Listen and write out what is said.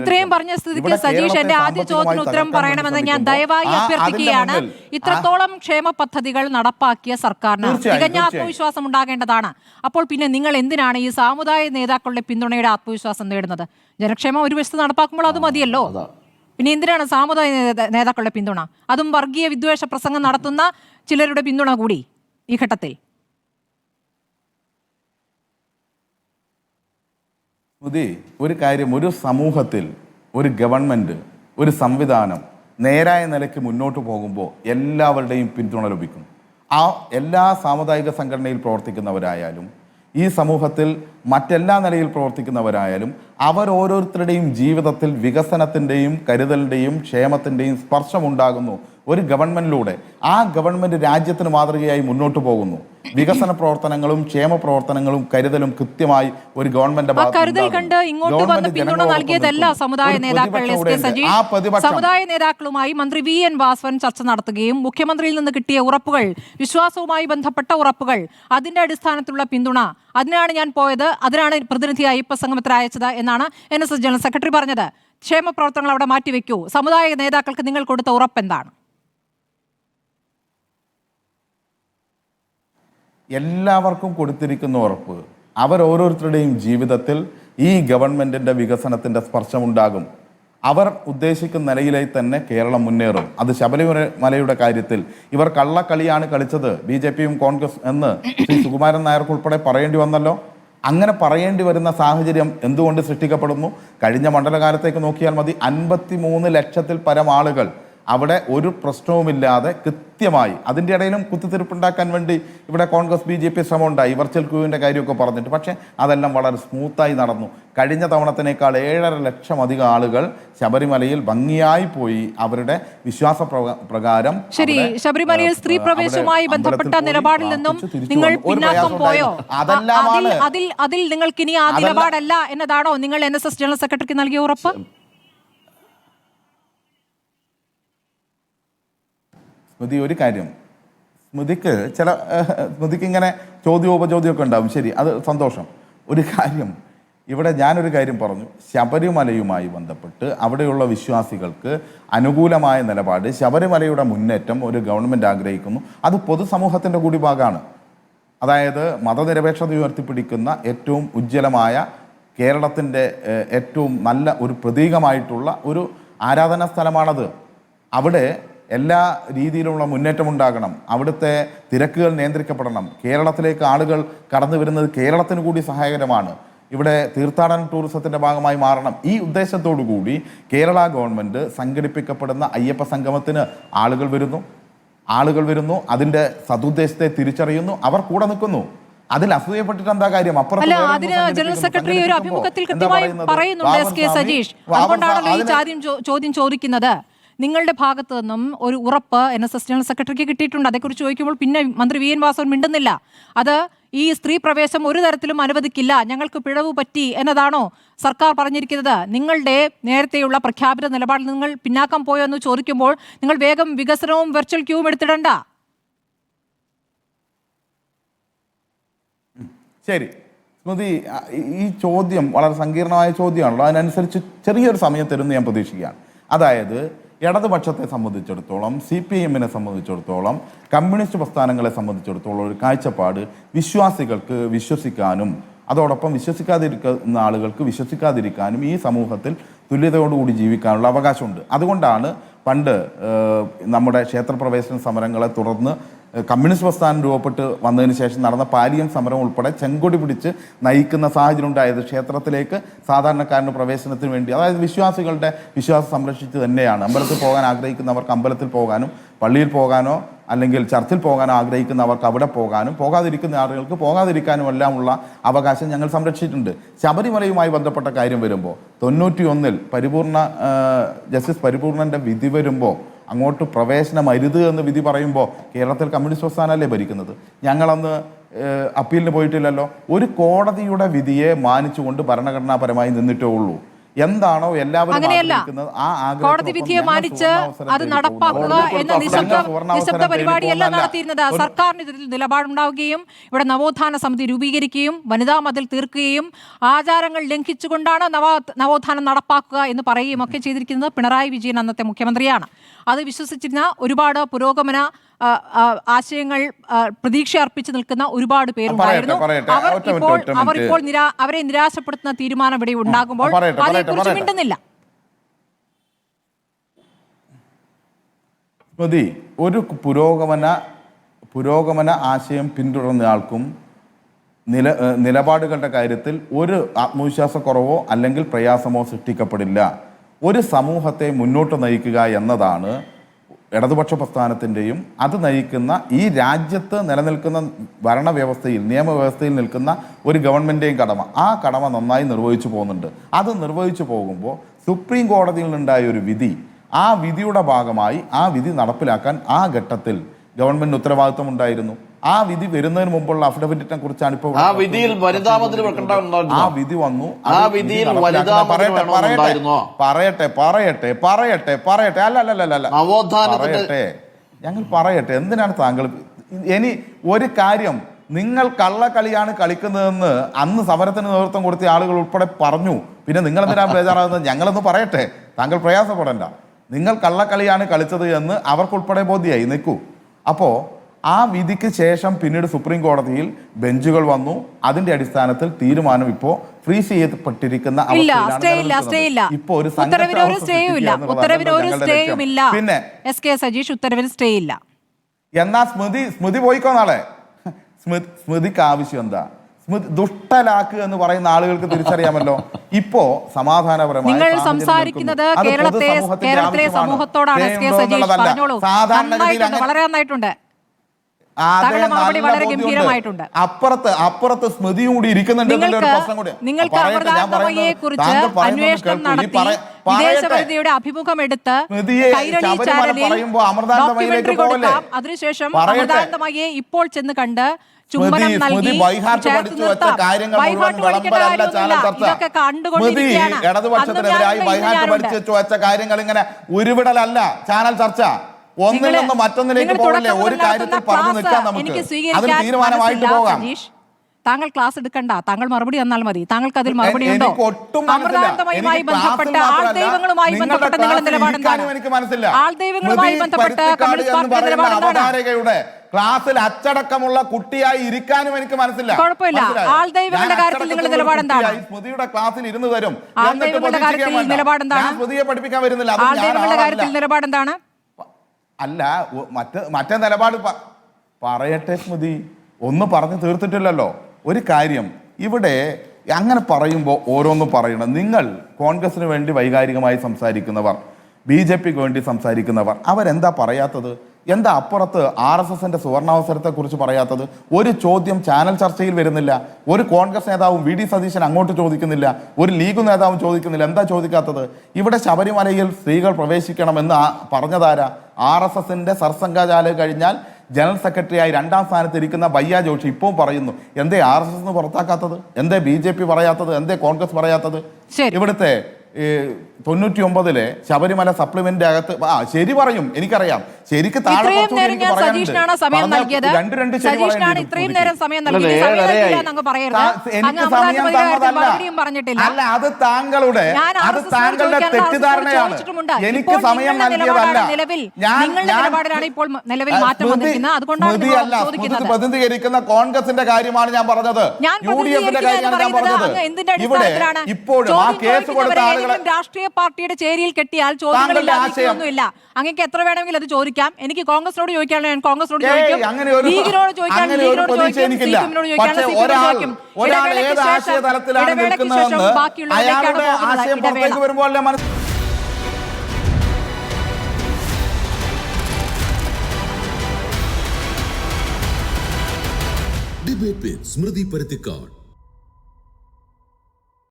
ഇത്രയും പറഞ്ഞ സ്ഥിതിക്ക് സജീഷ് എന്റെ ആദ്യ ചോദ്യത്തിന് ഉത്തരം പറയണമെന്ന് ഞാൻ ദയവായി അഭ്യർത്ഥിക്കുകയാണ്. ഇത്രത്തോളം ക്ഷേമ പദ്ധതികൾ നടപ്പാക്കിയ സർക്കാരിന് തികഞ്ഞ ആത്മവിശ്വാസം ഉണ്ടാകേണ്ടതാണ്. അപ്പോൾ പിന്നെ നിങ്ങൾ എന്തിനാണ് ഈ സാമുദായ നേതാക്കളുടെ പിന്തുണയുടെ ആത്മവിശ്വാസം നേടുന്നത്? ജനക്ഷേമം ഒരു വശത്ത് നടപ്പാക്കുമ്പോൾ അത് മതിയല്ലോ? പിന്നെ എന്തിനാണ് സാമുദായ നേതാക്കളുടെ പിന്തുണ? അതും വർഗീയ വിദ്വേഷ പ്രസംഗം നടത്തുന്ന ചിലരുടെ പിന്തുണ കൂടി ഈ ഘട്ടത്തിൽ. സ്മൃതി ഒരു കാര്യം ഒരു സമൂഹത്തിൽ ഒരു ഗവൺമെന്റ് ഒരു സംവിധാനം നേരായ നിലയ്ക്ക് മുന്നോട്ട് പോകുമ്പോൾ എല്ലാവരുടെയും പിന്തുണ ലഭിക്കും. ആ എല്ലാ സാമുദായിക സംഘടനയിൽ പ്രവർത്തിക്കുന്നവരായാലും ഈ സമൂഹത്തിൽ മറ്റെല്ലാ നിലയിൽ പ്രവർത്തിക്കുന്നവരായാലും അവർ ഓരോരുത്തരുടെയും ജീവിതത്തിൽ വികസനത്തിന്റെയും കരുതലിന്റെയും ക്ഷേമത്തിന്റെയും സ്പർശമുണ്ടാകുന്നു. ഒരു ഗവൺമെന്റിലൂടെ ആ ഗവൺമെന്റ് രാജ്യത്തിന് മാതൃകയായി മുന്നോട്ട് പോകുന്നു. വികസന പ്രവർത്തനങ്ങളും ക്ഷേമ പ്രവർത്തനങ്ങളും കരുതലും കൃത്യമായി ഒരു ഗവൺമെന്റ് കരുതൽ കണ്ട് ഇങ്ങോട്ട് വന്ന് പിന്തുണ നൽകിയതല്ല സമുദായ നേതാക്കൾ എസ് കെ സജീഷ് സമുദായ നേതാക്കളുമായി മന്ത്രി വി എൻ വാസവൻ ചർച്ച നടത്തുകയും മുഖ്യമന്ത്രിയിൽ നിന്ന് കിട്ടിയ ഉറപ്പുകൾ വിശ്വാസവുമായി ബന്ധപ്പെട്ട ഉറപ്പുകൾ അതിന്റെ അടിസ്ഥാനത്തിലുള്ള പിന്തുണ അതിനാണ് ഞാൻ പോയത് അതിനാണ് പ്രതിനിധി അയ്യപ്പ സംഗമത്തിൽ അയച്ചത് എന്നാണ് N S S general secretary പറഞ്ഞത്. ക്ഷേമ പ്രവർത്തനങ്ങൾ അവിടെ മാറ്റിവെക്കൂ. സമുദായ നേതാക്കൾക്ക് നിങ്ങൾ കൊടുത്ത ഉറപ്പ് എന്താണ്? എല്ലാവർക്കും കൊടുത്തിരിക്കുന്ന ഉറപ്പ്. അവരോരോരുത്തരുടെയും ജീവിതത്തിൽ ഈ ഗവൺമെന്റിന്റെ വികസനത്തിന്റെ സ്പർശമുണ്ടാകും. അവർ ഉദ്ദേശിക്കുന്ന നിലയിലായി തന്നെ കേരളം മുന്നേറും. അത് ശബരിമല മലയുടെ കാര്യത്തിൽ ഇവർ കള്ളക്കളിയാണ് കളിച്ചത്. ബി ജെ പിയും കോൺഗ്രസ് എന്ന് ശ്രീ സുകുമാരൻ നായർക്ക് ഉൾപ്പെടെ പറയേണ്ടി വന്നല്ലോ. അങ്ങനെ പറയേണ്ടി വരുന്ന സാഹചര്യം എന്തുകൊണ്ട് സൃഷ്ടിക്കപ്പെടുന്നു? കഴിഞ്ഞ മണ്ഡലകാലത്തേക്ക് നോക്കിയാൽ മതി. അൻപത്തി മൂന്ന് ലക്ഷത്തിൽ പരം ആളുകൾ അവിടെ ഒരു പ്രശ്നവുമില്ലാതെ കൃത്യമായി അതിന്റെ ഇടയിലും കുത്തിത്തിരിപ്പുണ്ടാക്കാൻ വേണ്ടി ഇവിടെ കോൺഗ്രസ് ബി ജെ പി ശ്രമമുണ്ടായി. വെർച്വൽ ക്യൂവിന്റെ കാര്യമൊക്കെ പറഞ്ഞിട്ട്. പക്ഷേ അതെല്ലാം വളരെ സ്മൂത്തായി നടന്നു. കഴിഞ്ഞ തവണത്തിനേക്കാൾ ഏഴര ലക്ഷം അധികം ആളുകൾ ശബരിമലയിൽ ഭംഗിയായി പോയി. അവരുടെ വിശ്വാസ പ്രകാരം ശരി ശബരിമലയിൽ സ്ത്രീ പ്രവേശവുമായി ബന്ധപ്പെട്ട നിലപാടിൽ നിന്നും നിങ്ങൾ പിന്നാക്കം പോയോ. അതിൽ അതിൽ നിങ്ങൾക്ക് ഇനി ആ നിലപാടല്ല എന്നതാണോ നിങ്ങൾ എൻ എസ് എസ് ജനറൽ സെക്രട്ടറിക്ക് നൽകിയ ഉറപ്പ്? സ്മൃതി ഒരു കാര്യം. സ്മൃതിക്ക് ചില സ്മൃതിക്ക് ഇങ്ങനെ ചോദ്യോപചോദ്യമൊക്കെ ഉണ്ടാവും. ശരി അത് സന്തോഷം. ഒരു കാര്യം ഇവിടെ ഞാനൊരു കാര്യം പറഞ്ഞു. ശബരിമലയുമായി ബന്ധപ്പെട്ട് അവിടെയുള്ള വിശ്വാസികൾക്ക് അനുകൂലമായ നിലപാട് ശബരിമലയുടെ മുന്നേറ്റം ഒരു ഗവൺമെന്റ് ആഗ്രഹിക്കുന്നു. അത് പൊതുസമൂഹത്തിന്റെ കൂടി ഭാഗമാണ് അതായത് മതനിരപേക്ഷത ഉയർത്തിപ്പിടിക്കുന്ന ഏറ്റവും ഉജ്ജ്വലമായ കേരളത്തിന്റെ ഏറ്റവും നല്ല ഒരു പ്രതീകമായിട്ടുള്ള ഒരു ആരാധനാ സ്ഥലമാണത്. അവിടെ എല്ലാ രീതിയിലുള്ള മുന്നേറ്റം ഉണ്ടാകണം അവിടുത്തെ തിരക്കുകൾ നിയന്ത്രിക്കപ്പെടണം. കേരളത്തിലേക്ക് ആളുകൾ കടന്നു വരുന്നത് കേരളത്തിന് കൂടി സഹായകരമാണ്. ഇവിടെ തീർത്ഥാടന ടൂറിസത്തിന്റെ ഭാഗമായി മാറണം. ഈ ഉദ്ദേശത്തോടു കൂടി കേരള ഗവൺമെന്റ് സംഘടിപ്പിക്കപ്പെടുന്ന അയ്യപ്പ സംഗമത്തിന് ആളുകൾ വരുന്നു. ആളുകൾ വരുന്നു. അതിന്റെ സതുദ്ദേശത്തെ തിരിച്ചറിയുന്നു. അവർ കൂടെ നിൽക്കുന്നു. അതിൽ അസൂയപ്പെട്ടിട്ട് എന്താ കാര്യം? അല്ല അതിന് ജനറൽ സെക്രട്ടറി ഒരു അഭിമുഖത്തിൽ എന്താ കൃത്യമായി പറയുന്നത്? പറയുന്നുണ്ട് എസ് കെ സജീഷ് അതുകൊണ്ടാണല്ലോ ഈ ചോദ്യം ചോദിക്കുന്നത്. നിങ്ങളുടെ ഭാഗത്തു നിന്നും ഒരു ഉറപ്പ് എൻ എസ് എസ് ജനറൽ സെക്രട്ടറിക്ക് കിട്ടിയിട്ടുണ്ട്. അതേക്കുറിച്ച് ചോദിക്കുമ്പോൾ പിന്നെ മന്ത്രി വി എൻ വാസവൻ മിണ്ടുന്നില്ല. അത് ഈ സ്ത്രീ പ്രവേശം ഒരു തരത്തിലും അനുവദിക്കില്ല. ഞങ്ങൾക്ക് പിഴവ് പറ്റി എന്നതാണോ സർക്കാർ പറഞ്ഞിരിക്കുന്നത്? നിങ്ങളുടെ നേരത്തെയുള്ള പ്രഖ്യാപിത നിലപാടിൽ നിങ്ങൾ പിന്നാക്കം പോയോ എന്ന് ചോദിക്കുമ്പോൾ നിങ്ങൾ വേഗം വികസനവും വെർച്വൽ ക്യൂവും എടുത്തിടണ്ട. ശരി. സ്മൃതി ഈ- ചോദ്യം വളരെ സങ്കീർണമായ ചോദ്യമാണല്ലോ. അതിനനുസരിച്ച് ചെറിയൊരു സമയം തരുമെന്ന് ഞാൻ പ്രതീക്ഷിക്കുകയാണ്. അതായത് ഇടതുപക്ഷത്തെ സംബന്ധിച്ചിടത്തോളം സി പി എമ്മിനെ സംബന്ധിച്ചിടത്തോളം കമ്മ്യൂണിസ്റ്റ് പ്രസ്ഥാനങ്ങളെ സംബന്ധിച്ചിടത്തോളം ഒരു കാഴ്ചപ്പാട് വിശ്വാസികൾക്ക് വിശ്വസിക്കാനും അതോടൊപ്പം വിശ്വസിക്കാതിരിക്കുന്ന ആളുകൾക്ക് വിശ്വസിക്കാതിരിക്കാനും ഈ സമൂഹത്തിൽ തുല്യതയോടുകൂടി ജീവിക്കാനുള്ള അവകാശമുണ്ട്. അതുകൊണ്ടാണ് പണ്ട് നമ്മുടെ ക്ഷേത്രപ്രവേശന സമരങ്ങളെ തുടർന്ന് കമ്മ്യൂണിസ്റ്റ് പ്രസ്ഥാനം രൂപപ്പെട്ട് വന്നതിന് ശേഷം നടന്ന പാലിയം സമരം ഉൾപ്പെടെ ചെങ്കൊടി പിടിച്ച് നയിക്കുന്ന സാഹചര്യം ഉണ്ടായത് ക്ഷേത്രത്തിലേക്ക് സാധാരണക്കാരന് പ്രവേശനത്തിന് വേണ്ടി അതായത് വിശ്വാസികളുടെ വിശ്വാസം സംരക്ഷിച്ച് തന്നെയാണ്. അമ്പലത്തിൽ പോകാൻ ആഗ്രഹിക്കുന്നവർക്ക് അമ്പലത്തിൽ പോകാനും പള്ളിയിൽ പോകാനോ അല്ലെങ്കിൽ ചർച്ചിൽ പോകാനോ ആഗ്രഹിക്കുന്നവർക്ക് അവിടെ പോകാനും പോകാതിരിക്കുന്ന ആളുകൾക്ക് പോകാതിരിക്കാനും എല്ലാമുള്ള അവകാശം ഞങ്ങൾ സംരക്ഷിച്ചിട്ടുണ്ട്. ശബരിമലയുമായി ബന്ധപ്പെട്ട കാര്യം വരുമ്പോൾ തൊണ്ണൂറ്റി ഒന്നിൽ പരിപൂർണ ജസ്റ്റിസ് പരിപൂർണന്റെ വിധി വരുമ്പോൾ അങ്ങോട്ട് പ്രവേശനം അരുത് എന്ന് വിധി പറയുമ്പോൾ കേരളത്തിൽ കമ്മ്യൂണിസ്റ്റ് പ്രസ്ഥാനമല്ലേ ഭരിക്കുന്നത്? ഞങ്ങളന്ന് അപ്പീലിന് പോയിട്ടില്ലല്ലോ. ഒരു കോടതിയുടെ വിധിയെ മാനിച്ചുകൊണ്ട് ഭരണഘടനാപരമായി നിന്നിട്ടേ ഉള്ളൂ. എന്താണോ എല്ലാവരും ആഗ്രഹിക്കുന്നത് ആ കോടതി വിധിയെ മാനിച്ച് അത് നടപ്പാക്കുക എന്ന നിശബ്ദ നിശബ്ദ പരിപാടിയല്ല. നടത്തിയിരുന്നത്. സർക്കാരിനെതിരിൽ സർക്കാരിന് ഇതിൽ നിലപാടുണ്ടാവുകയും ഇവിടെ നവോത്ഥാന സമിതി രൂപീകരിക്കുകയും വനിതാ മതിൽ തീർക്കുകയും ആചാരങ്ങൾ ലംഘിച്ചുകൊണ്ടാണ് നവ നവോത്ഥാനം നടപ്പാക്കുക എന്ന് പറയുകയും ഒക്കെ ചെയ്തിരിക്കുന്നത് പിണറായി വിജയൻ അന്നത്തെ മുഖ്യമന്ത്രിയാണ്. അത് വിശ്വസിച്ചിരുന്ന ഒരുപാട് പുരോഗമന ആശയങ്ങൾ പ്രതീക്ഷ അർപ്പിച്ചു നിൽക്കുന്ന ഒരുപാട് പേരുണ്ടായിരുന്നു. അവർ ഇപ്പോൾ അവർ ഇപ്പോൾ അവരെ നിരാശപ്പെടുത്തുന്ന തീരുമാനം ഇവിടെ ഉണ്ടാകുമ്പോൾ അതിനെക്കുറിച്ച് അതേക്കുറിച്ച് മിണ്ടുന്നില്ല. മതി ഒരു പുരോഗമന പുരോഗമന ആശയം പിന്തുടർന്ന ആൾക്കും നില നിലപാടുകളുടെ കാര്യത്തിൽ ഒരു ആത്മവിശ്വാസക്കുറവോ അല്ലെങ്കിൽ പ്രയാസമോ സൃഷ്ടിക്കപ്പെടില്ല. ഒരു സമൂഹത്തെ മുന്നോട്ട് നയിക്കുക എന്നതാണ് ഇടതുപക്ഷ പ്രസ്ഥാനത്തിന്റെയും അത് നയിക്കുന്ന ഈ രാജ്യത്ത് നിലനിൽക്കുന്ന ഭരണവ്യവസ്ഥയിൽ നിയമവ്യവസ്ഥയിൽ നിൽക്കുന്ന ഒരു ഗവൺമെന്റേയും കടമ ആ കടമ നന്നായി നിർവഹിച്ചു പോകുന്നുണ്ട്. അത് നിർവഹിച്ചു പോകുമ്പോൾ സുപ്രീം കോടതിയിൽ നിന്നുണ്ടായ ഒരു വിധി ആ വിധിയുടെ ഭാഗമായി ആ വിധി നടപ്പിലാക്കാൻ ആ ഘട്ടത്തിൽ ഗവൺമെന്റ് ഉത്തരവാദിത്വം ഉണ്ടായിരുന്നു. ആ വിധി വരുന്നതിന് മുമ്പുള്ള അഫിഡവിറ്റിനെ കുറിച്ചാണ് ഇപ്പോൾ ആ വിധിയിൽ വനിതാ മതിൽ ആ വിധി വന്നു. ആ വിധിയിൽ വിധി വനിതാ പറയട്ടെ? പറയട്ടെ പറയട്ടെ പറയട്ടെ പറയട്ടെ അല്ല അല്ല അല്ല അല്ല പറയട്ടെ. ഞങ്ങൾ പറയട്ടെ. എന്തിനാണ് താങ്കൾ ഇനി ഒരു കാര്യം നിങ്ങൾ കള്ളക്കളിയാണ് കളിക്കുന്നതെന്ന് അന്ന് സമരത്തിന് നേതൃത്വം കൊടുത്ത ആളുകൾ ഉൾപ്പെടെ പറഞ്ഞു. പിന്നെ നിങ്ങൾ എന്തിനാണ് ബേജാറാകുന്നത്? ഞങ്ങളൊന്ന് പറയട്ടെ. താങ്കൾ പ്രയാസപ്പെടണ്ട. നിങ്ങൾ കള്ളക്കളിയാണ് കളിച്ചത് എന്ന് അവർക്കുൾപ്പെടെ ബോധ്യമായി നിൽക്കൂ. അപ്പോൾ ആ വിധിക്ക് ശേഷം പിന്നീട് സുപ്രീം കോടതിയിൽ ബെഞ്ചുകൾ വന്നു. അതിന്റെ അടിസ്ഥാനത്തിൽ തീരുമാനം ഇപ്പോ ഫ്രീസ് ചെയ്യപ്പെട്ടിരിക്കുന്ന ഇപ്പോ ഒരു പിന്നെ എസ് കെ സജീഷ് ഉത്തരവിൽ സ്റ്റേ ഇല്ല. എന്നാ സ്മൃതി സ്മൃതി പോയിക്കോ നാളെ? സ്മൃതി സ്മൃതിക്ക് ആവശ്യം എന്താ? ദുഷ്ടലാക്ക് എന്ന് പറയുന്ന ആളുകൾക്ക് തിരിച്ചറിയാമല്ലോ. ഇപ്പോ സമാധാനപരമായി നിങ്ങൾ സംസാരിക്കുന്നത് കേരളത്തെ കേരളത്തിലെ. സമൂഹത്തോടാണ്. സാധാരണ വളരെ നന്നായിട്ടുണ്ട് അതെ, താങ്കളുടെ മറുപടി നല്ല വളരെ. ഗംഭീരമായിട്ടുണ്ട്. അപ്പുറത്ത് അപ്പുറത്ത് സ്മൃതിയും കൂടി. ഇരിക്കുന്നുണ്ട് നിങ്ങൾക്ക് കുറിച്ച് അന്വേഷണം നടത്തി. വിദേശവനിതയുടെ അഭിമുഖം എടുത്ത് കൈരളി ചാനലിൽ കൊടുക്കാം. അതിനുശേഷം പറയട്ടെ. ഇപ്പോൾ ചെന്ന് കണ്ട് ചുംബനം നൽകി. സ്മൃതി ഇതൊക്കെ കണ്ടുകൊണ്ടിരിക്കുകയാണ്. ഇടതുപക്ഷത്തിനെതിരായി ബൈഹാർട്ട് പഠിച്ചു വെച്ച കാര്യങ്ങൾ ഇങ്ങനെ ഉരുവിടലല്ല ചാനൽ ചർച്ച. ഒന്നിൽ നിന്ന് മറ്റൊന്നിലേക്ക് നിങ്ങൾ പോകല്ലേ ഒരു കാര്യത്തിൽ പറഞ്ഞു നിൽക്കാൻ നിൽക്കാം നമുക്ക്. അതിന് തീരുമാനമായിട്ട് പോകാം. താങ്കൾ ക്ലാസ് എടുക്കണ്ട. താങ്കൾ മറുപടി തന്നാൽ മതി. താങ്കൾക്ക് അതിൽ മറുപടി ഉണ്ടോ? ബന്ധപ്പെട്ട ആൾ ദൈവങ്ങളുമായി ബന്ധപ്പെട്ട നിങ്ങളുടെ നിലപാട് എന്താണ്. ആൾദൈവങ്ങളുമായി സ്മൃതി ബന്ധപ്പെട്ട് പരുത്തിക്കാട് കമ്മ്യൂണിസ്റ്റ് പാർട്ടിയുടെ നിലപാട് എന്താണ്? ക്ലാസ്സിൽ അച്ചടക്കമുള്ള കുട്ടിയായി ഇരിക്കാനും എനിക്ക് മനസ്സില്ല. കുഴപ്പമില്ല. ആൾ ആൾദൈവങ്ങളുടെ കാര്യത്തിൽ നിങ്ങളുടെ അച്ചടക്കമുള്ള നിലപാട് എന്താണ്? സ്മൃതിയുടെ ക്ലാസ്സിൽ ഇരുന്ന് തരും. ആൾദൈവങ്ങളുടെ എന്നിട്ട് കാര്യത്തിൽ നിലപാട് എന്താണ്? ഞാൻ സ്മൃതിയെ പഠിപ്പിക്കാൻ വരുന്നില്ല. ആൾ ദൈവങ്ങളുടെ കാര്യത്തിൽ നിലപാട് എന്താണ്? അല്ല മറ്റ് മറ്റേ നിലപാട് പറയട്ടെ സ്മൃതി. ഒന്ന് പറഞ്ഞ് തീർത്തിട്ടില്ലല്ലോ. ഒരു കാര്യം ഇവിടെ അങ്ങനെ പറയുമ്പോൾ ഓരോന്നും പറയണം. നിങ്ങൾ കോൺഗ്രസിന് വേണ്ടി വൈകാരികമായി സംസാരിക്കുന്നവർ ബി ജെ പിക്ക് വേണ്ടി സംസാരിക്കുന്നവർ അവരെന്താ പറയാത്തത്? എന്താ അപ്പുറത്ത് ആർ എസ് എസിന്റെ സുവർണാവസരത്തെക്കുറിച്ച് പറയാത്തത്? ഒരു ചോദ്യം ചാനൽ ചർച്ചയിൽ വരുന്നില്ല. ഒരു കോൺഗ്രസ് നേതാവും വി ഡി സതീശൻ അങ്ങോട്ട് ചോദിക്കുന്നില്ല. ഒരു ലീഗ് നേതാവും ചോദിക്കുന്നില്ല. എന്താ ചോദിക്കാത്തത്? ഇവിടെ ശബരിമലയിൽ സ്ത്രീകൾ പ്രവേശിക്കണമെന്ന് പറഞ്ഞതാരാ? ആർ എസ് എസിന്റെ സർസംഘാചാലക് കഴിഞ്ഞാൽ ജനറൽ സെക്രട്ടറിയായി രണ്ടാം സ്ഥാനത്ത് ഇരിക്കുന്ന ബയ്യ ജോഷി ഇപ്പോൾ പറയുന്നു എന്തേ ആർ എസ് എസ് പുറത്താക്കാത്തത്? എന്തേ ബി ജെ പി പറയാത്തത്? എന്തേ കോൺഗ്രസ് പറയാത്തത്. ഇവിടുത്തെ ഈ തൊണ്ണൂറ്റി ഒമ്പതിലെ ശബരിമല സപ്ലിമെന്റ് അകത്ത് ആ ശരി പറയും എനിക്കറിയാം. ശരിക്ക് അല്ലേ, അത് താങ്കളുടെ അത് താങ്കളുടെ തെറ്റിദ്ധാരണയാണ്. എനിക്ക് സമയം നൽകിയതല്ല. നിലവിൽ. ഞാൻ നിങ്ങളുടെ ഞാൻ- ഇപ്പോൾ നിലവിൽ മാറ്റം വന്നിരിക്കുന്നത്. അതുകൊണ്ടാണ് നിങ്ങൾ സ്മൃതിയല്ല, ചോദിക്കുന്നത്. സ്മൃതി പ്രതിനിധീകരിക്കുന്ന കോൺഗ്രസിന്റെ കാര്യമാണ് ഞാൻ പറഞ്ഞത്. യു ഡി എഫിന്റെ കാര്യമാണ് ഞാൻ പറഞ്ഞത്. ഇവിടെ ഇപ്പോഴും ആ കേസ് കൊടുത്ത ആളുകളെ ഏതെങ്കിലും രാഷ്ട്രീയ പാർട്ടിയുടെ ചേരിയിൽ കെട്ടിയാൽ ചോദ്യങ്ങളില്ല അങ്ങേക്ക് എത്ര വേണമെങ്കിലും അത് ചോദിക്കാം. എനിക്ക് കോൺഗ്രസിനോട് ചോദിക്കാനുള്ള ഞാൻ കോൺഗ്രസിനോട് ചോദിക്കും. ലീഗിനോട് ചോദിക്കാൻ ലീഗിനോട് ചോദിക്കും. എനിക്കില്ല. സിപിഎമ്മിനോട് ചോദിക്കാൻ ഒരാൾ ഒരാൾ ഇടവേളയ്ക്ക് ഏത് ശേഷം- ആശയ തലത്തിലാണ് ഇടവേളയ്ക്ക് ശേഷം നിൽക്കുന്നതെന്ന് ബാക്കിയുള്ളവരിലേക്കാണ് അയാളുടെ പോകുന്നത്. ആശയം ഇടവേള പുറത്തേക്ക് വരുമ്പോൾ അല്ലേ മനസ്സിലാവും ഡിബേറ്റ് സ്മൃതി പരുത്തിക്കാട്